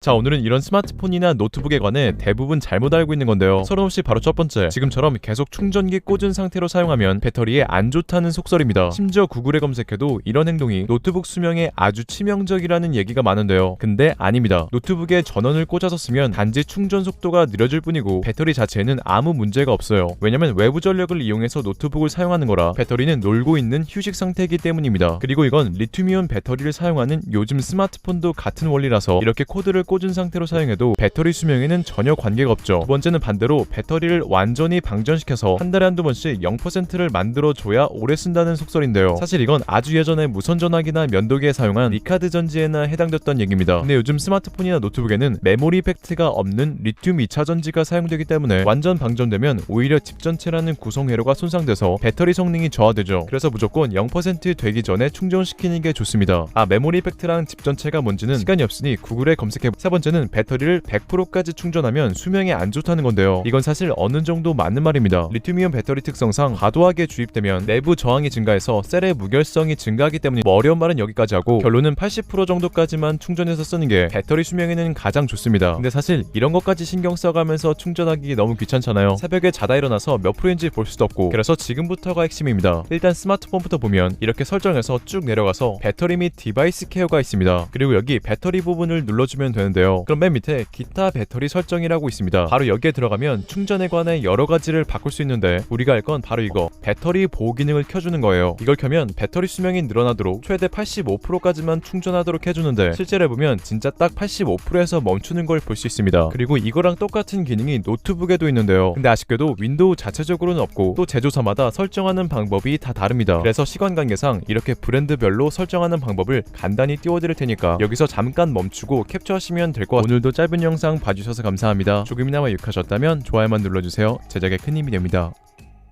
자 오늘은 이런 스마트폰이나 노트북에 관해 대부분 잘못 알고 있는 건데요. 서론없이 바로 첫 번째 지금처럼 계속 충전기 꽂은 상태로 사용하면 배터리에 안 좋다는 속설입니다. 심지어 구글에 검색해도 이런 행동이 노트북 수명에 아주 치명적이라는 얘기가 많은데요. 근데 아닙니다. 노트북에 전원을 꽂아서 쓰면 단지 충전 속도가 느려질 뿐이고 배터리 자체에는 아무 문제가 없어요. 왜냐면 외부 전력을 이용해서 노트북을 사용하는 거라 배터리는 놀고 있는 휴식 상태이기 때문입니다. 그리고 이건 리튬이온 배터리를 사용하는 요즘 스마트폰도 같은 원리라서 이렇게 코드를 꽂은 상태로 사용해도 배터리 수명에는 전혀 관계가 없죠. 두 번째는 반대로 배터리를 완전히 방전시켜서 한 달에 한두 번씩 0%를 만들어줘야 오래 쓴다는 속설인데요. 사실 이건 아주 예전에 무선 전화기나 면도기에 사용한 리카드 전지에나 해당됐던 얘기입니다. 근데 요즘 스마트폰이나 노트북에는 메모리 팩트가 없는 리튬 2차 전지가 사용되기 때문에 완전 방전되면 오히려 집 전체라는 구성 회로가 손상돼서 배터리 성능이 저하되죠. 그래서 무조건 0% 되기 전에 충전시키는 게 좋습니다. 아 메모리 팩트랑 집 전체가 뭔지는 시간이 없으니 구글에 검색해 세 번째는 배터리를 100%까지 충전하면 수명에 안 좋다는 건데요. 이건 사실 어느 정도 맞는 말입니다. 리튬이온 배터리 특성상 과도하게 주입되면 내부 저항이 증가해서 셀의 무결성이 증가하기 때문에 뭐 어려운 말은 여기까지 하고 결론은 80% 정도까지만 충전해서 쓰는 게 배터리 수명에는 가장 좋습니다. 근데 사실 이런 것까지 신경 써가면서 충전하기 너무 귀찮잖아요. 새벽에 자다 일어나서 몇 프로인지 볼 수도 없고 그래서 지금부터가 핵심입니다. 일단 스마트폰부터 보면 이렇게 설정해서 쭉 내려가서 배터리 및 디바이스 케어가 있습니다. 그리고 여기 배터리 부분을 눌러주면 되는 데요. 그럼 맨 밑에 기타 배터리 설정이라고 있습니다. 바로 여기에 들어가면 충전에 관해 여러 가지를 바꿀 수 있는데 우리가 할 건 바로 이거 배터리 보호 기능을 켜주는 거예요. 이걸 켜면 배터리 수명이 늘어나도록 최대 85%까지만 충전하도록 해주는데 실제로 해보면 진짜 딱 85%에서 멈추는 걸 볼 수 있습니다. 그리고 이거랑 똑같은 기능이 노트북에도 있는데요. 근데 아쉽게도 윈도우 자체적으로는 없고 또 제조사마다 설정하는 방법이 다 다릅니다. 그래서 시간 관계상 이렇게 브랜드별로 설정하는 방법을 간단히 띄워드릴 테니까 여기서 잠깐 멈추고 캡처하 시면 될 것 같아요. 오늘도 짧은 영상 봐주셔서 감사합니다. 조금이나마 유익하셨다면 좋아요만 눌러주세요. 제작에 큰 힘이 됩니다.